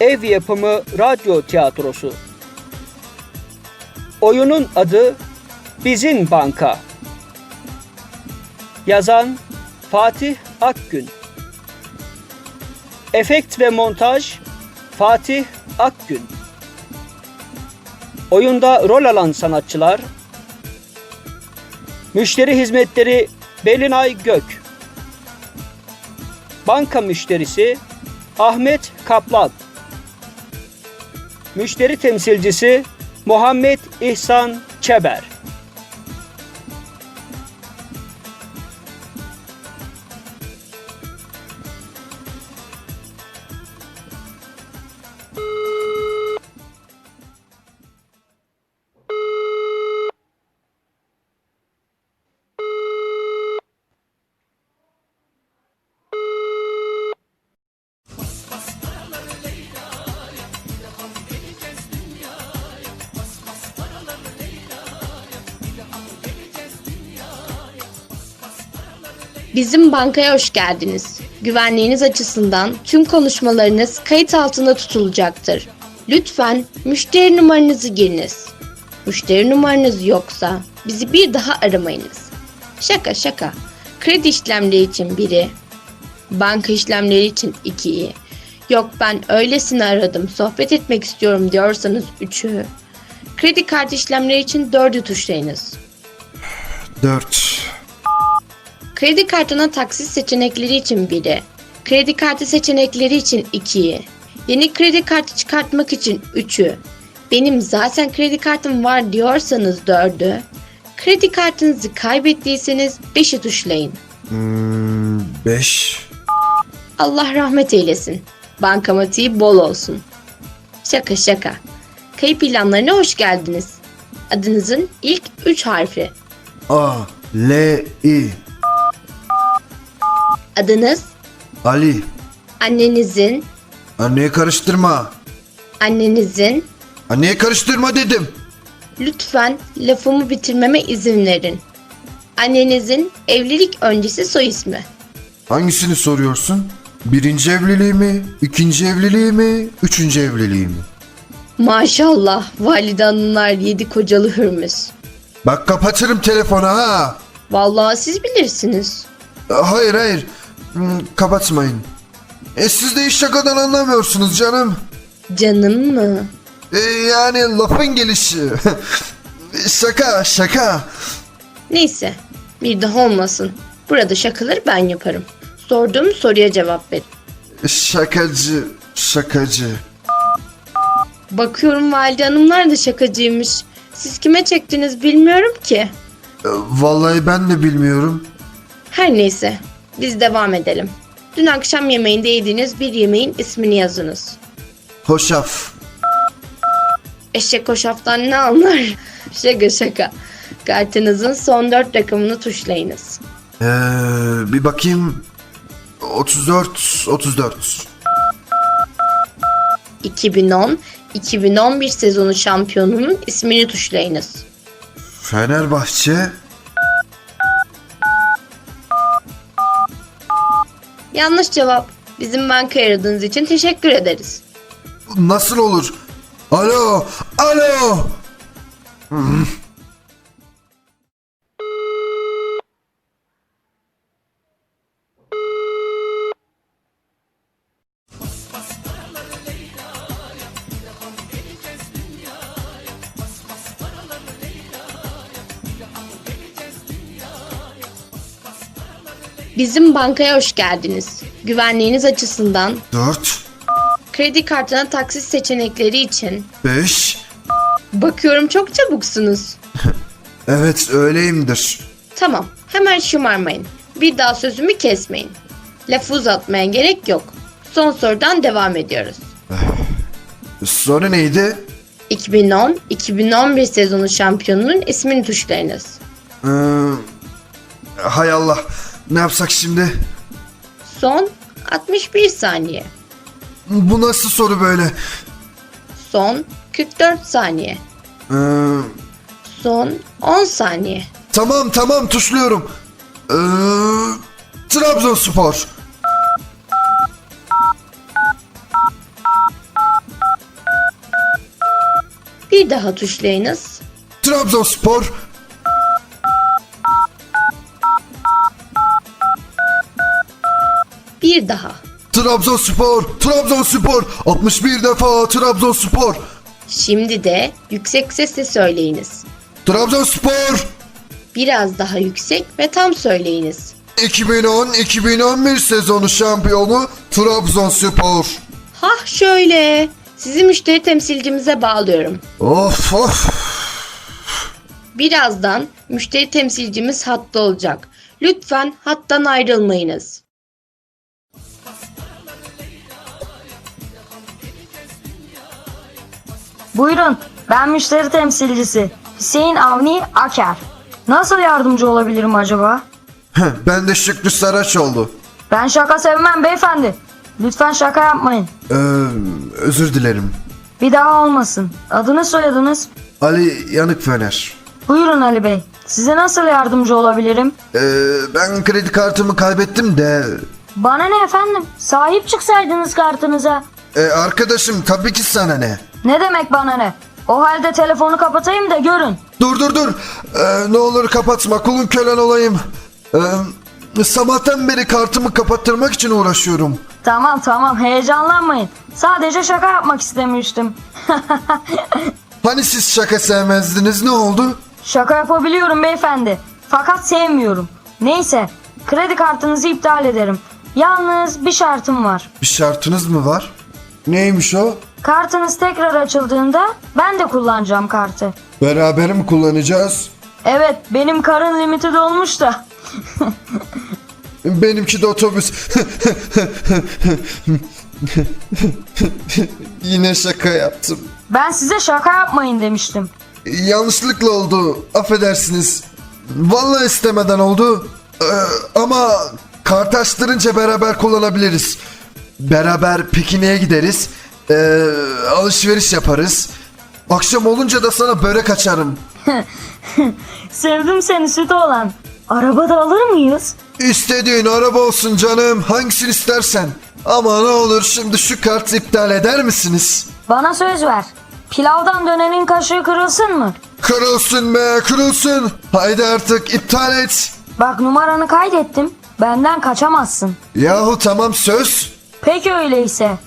ev yapımı radyo tiyatrosu. Oyunun adı Bizim Banka. Yazan Fatih Akgün. Efekt ve montaj Fatih Akgün. Oyunda rol alan sanatçılar Müşteri hizmetleri Belinay Gök. Banka müşterisi Ahmet Kaplan. Müşteri temsilcisi Muhammed İhsan Çeber. Bizim bankaya hoş geldiniz. Güvenliğiniz açısından tüm konuşmalarınız kayıt altında tutulacaktır. Lütfen müşteri numaranızı giriniz. Müşteri numaranız yoksa bizi bir daha aramayınız. Şaka şaka. Kredi işlemleri için biri, banka işlemleri için ikiyi, yok ben öylesine aradım sohbet etmek istiyorum diyorsanız üçü, kredi kartı işlemleri için dördü tuşlayınız. 4. Kredi kartına taksit seçenekleri için biri, kredi kartı seçenekleri için ikiyi, yeni kredi kartı çıkartmak için üçü, benim zaten kredi kartım var diyorsanız dördü, kredi kartınızı kaybettiyseniz beşi tuşlayın. 5. Allah rahmet eylesin. Bankamatiği bol olsun. Şaka şaka. Kayıp ilanlarına hoş geldiniz. Adınızın ilk üç harfi. A. L. I. Adınız, Ali. annenizin, Anneye karıştırma. annenizin, Anneye karıştırma dedim. Lütfen lafımı bitirmeme izin verin. Annenizin evlilik öncesi soy ismi. Hangisini soruyorsun? Birinci evliliği mi? ikinci evliliği mi? Üçüncü evliliği mi? Maşallah valide hanımlar yedi kocalı hürmüz. Bak kapatırım telefonu ha. Vallahi siz bilirsiniz. Hayır hayır. Hmm, Kapatmayın. E siz de iş şakadan anlamıyorsunuz canım. Canım mı? E, yani lafın gelişi. şaka şaka. Neyse bir daha olmasın. Burada şakaları ben yaparım. Sorduğum soruya cevap verin. Şakacı şakacı. Bakıyorum valide hanımlar da şakacıymış. Siz kime çektiniz bilmiyorum ki. E, Vallahi ben de bilmiyorum. Her neyse biz devam edelim. Dün akşam yemeğinde yediğiniz bir yemeğin ismini yazınız. Hoşaf. Eşek hoşaftan ne anlar? şaka şaka. Kartınızın son dört rakamını tuşlayınız. Ee, bir bakayım. 34 34. 2010-2011 sezonu şampiyonunun ismini tuşlayınız. Fenerbahçe. Yanlış cevap. Bizim banka aradığınız için teşekkür ederiz. Nasıl olur? Alo, alo. Bizim bankaya hoş geldiniz. Güvenliğiniz açısından 4 kredi kartına taksit seçenekleri için 5 bakıyorum çok çabuksunuz. Evet öyleyimdir. Tamam, hemen şımarmayın. Bir daha sözümü kesmeyin. Lafı uzatmaya gerek yok. Son sorudan devam ediyoruz. Soru neydi? 2010-2011 sezonu şampiyonunun ismini tuşlayınız. Ee, hay Allah. Ne yapsak şimdi? Son 61 saniye. Bu nasıl soru böyle? Son 44 saniye. Ee, Son 10 saniye. tamam tamam tuşluyorum. Ee, Trabzonspor. Bir daha tuşlayınız. Trabzonspor. Bir daha. Trabzonspor. Trabzonspor. 61 defa Trabzonspor. Şimdi de yüksek sesle söyleyiniz. Trabzonspor. Biraz daha yüksek ve tam söyleyiniz. 2010-2011 sezonu şampiyonu Trabzonspor. Hah şöyle. Sizi müşteri temsilcimize bağlıyorum. Of of. Birazdan müşteri temsilcimiz hatta olacak. Lütfen hattan ayrılmayınız. Buyurun, ben müşteri temsilcisi Hüseyin Avni Aker. Nasıl yardımcı olabilirim acaba? ben de Şükrü Saraçoğlu. Ben şaka sevmem beyefendi. Lütfen şaka yapmayın. Ee, özür dilerim. Bir daha olmasın. Adınız soyadınız? Ali Yanık Fener. Buyurun Ali Bey. Size nasıl yardımcı olabilirim? Ee, ben kredi kartımı kaybettim de... Bana ne efendim? Sahip çıksaydınız kartınıza. Ee, arkadaşım tabii ki sana ne? Ne demek bana ne? O halde telefonu kapatayım da görün. Dur dur dur. Ee, ne olur kapatma kulun kölen olayım. Ee, sabahtan beri kartımı kapattırmak için uğraşıyorum. Tamam tamam heyecanlanmayın. Sadece şaka yapmak istemiştim. Hani siz şaka sevmezdiniz ne oldu? Şaka yapabiliyorum beyefendi. Fakat sevmiyorum. Neyse, kredi kartınızı iptal ederim. Yalnız bir şartım var. Bir şartınız mı var? Neymiş o? Kartınız tekrar açıldığında ben de kullanacağım kartı. Beraber mi kullanacağız? Evet, benim karın limiti dolmuş da. Benimki de otobüs. Yine şaka yaptım. Ben size şaka yapmayın demiştim. Yanlışlıkla oldu. Affedersiniz. Vallahi istemeden oldu. Ee, ama kart açtırınca beraber kullanabiliriz. Beraber pikniğe gideriz. Ee, alışveriş yaparız. Akşam olunca da sana börek açarım. Sevdim seni süt olan. Arabada alır mıyız? İstediğin araba olsun canım. Hangisini istersen. Ama ne olur şimdi şu kartı iptal eder misiniz? Bana söz ver. Pilavdan dönenin kaşığı kırılsın mı? Kırılsın be kırılsın. Haydi artık iptal et. Bak numaranı kaydettim. Benden kaçamazsın. Yahu tamam söz. Peki öyleyse.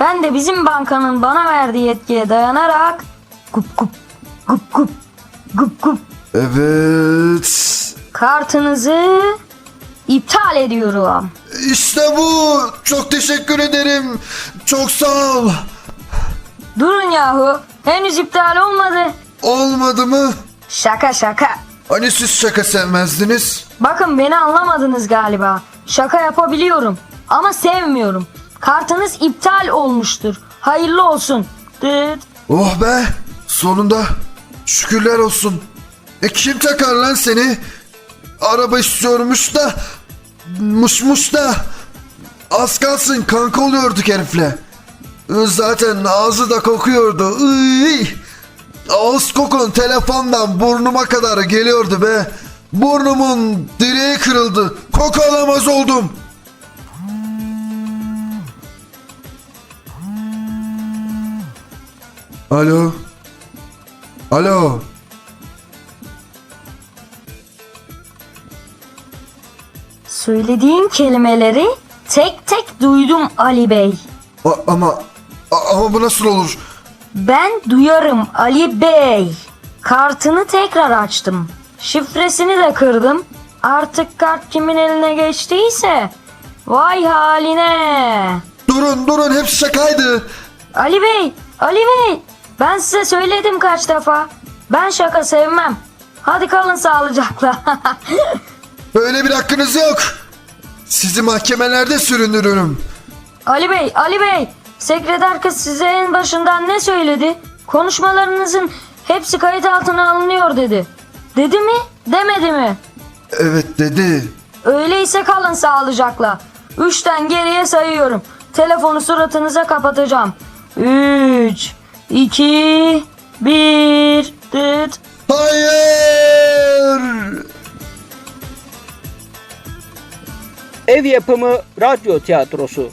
Ben de bizim bankanın bana verdiği yetkiye dayanarak gup gup gup gup gup gup Evet. kartınızı iptal ediyorum. İşte bu. Çok teşekkür ederim. Çok sağ ol. Durun yahu. Henüz iptal olmadı. Olmadı mı? Şaka şaka. Hani siz şaka sevmezdiniz? Bakın beni anlamadınız galiba. Şaka yapabiliyorum ama sevmiyorum. Kartınız iptal olmuştur. Hayırlı olsun. Dıt. Oh be. Sonunda. Şükürler olsun. E kim takar lan seni? Araba istiyormuş da. Muşmuş da. Az kalsın kanka oluyorduk herifle. Zaten ağzı da kokuyordu. Iy. Ağız kokun telefondan burnuma kadar geliyordu be. Burnumun direği kırıldı. Koku alamaz oldum. Alo. Alo. Söylediğin kelimeleri tek tek duydum Ali Bey. A- ama a- ama bu nasıl olur? Ben duyarım Ali Bey. Kartını tekrar açtım. Şifresini de kırdım. Artık kart kimin eline geçtiyse vay haline. Durun durun hepsi şakaydı. Ali Bey, Ali Bey. Ben size söyledim kaç defa. Ben şaka sevmem. Hadi kalın sağlıcakla. Böyle bir hakkınız yok. Sizi mahkemelerde süründürürüm. Ali Bey, Ali Bey. Sekreter kız size en başından ne söyledi? Konuşmalarınızın hepsi kayıt altına alınıyor dedi. Dedi mi? Demedi mi? Evet dedi. Öyleyse kalın sağlıcakla. Üçten geriye sayıyorum. Telefonu suratınıza kapatacağım. Üç, iki, bir, dıt. Hayır. Ev yapımı radyo tiyatrosu.